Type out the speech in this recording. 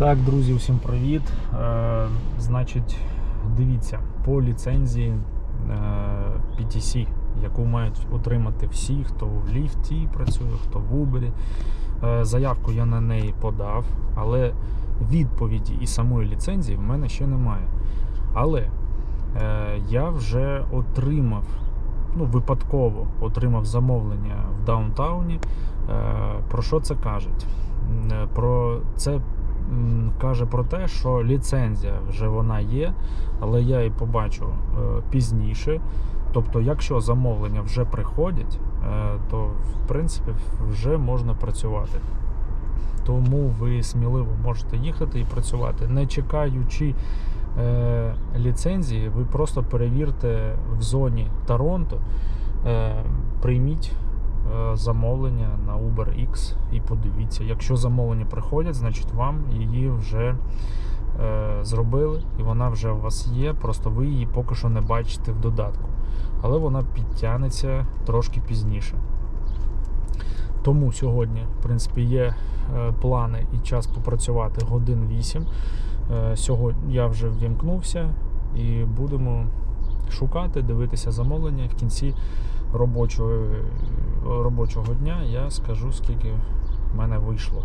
Так, друзі, всім привіт. Е, значить, дивіться, по ліцензії е, PTC, яку мають отримати всі, хто в ліфті працює, хто в Uber. Е, заявку я на неї подав, але відповіді і самої ліцензії в мене ще немає. Але я вже отримав, ну, випадково отримав замовлення в даунтауні. Про що це кажуть? Про це каже про те, що ліцензія вже вона є, але я її побачу е, пізніше. Тобто, якщо замовлення вже приходять, е, то в принципі вже можна працювати. Тому ви сміливо можете їхати і працювати, не чекаючи е, ліцензії, ви просто перевірте в зоні Торонто, е, прийміть замовлення на Uber X і подивіться. Якщо замовлення приходять, значить вам її вже е, зробили і вона вже у вас є. Просто ви її поки що не бачите в додатку. Але вона підтягнеться трошки пізніше. Тому сьогодні, в принципі, є е, плани і час попрацювати годин 8. Е, Сьогодні я вже ввімкнувся і будемо шукати, дивитися замовлення. В кінці робочого, робочого дня я скажу, скільки в мене вийшло.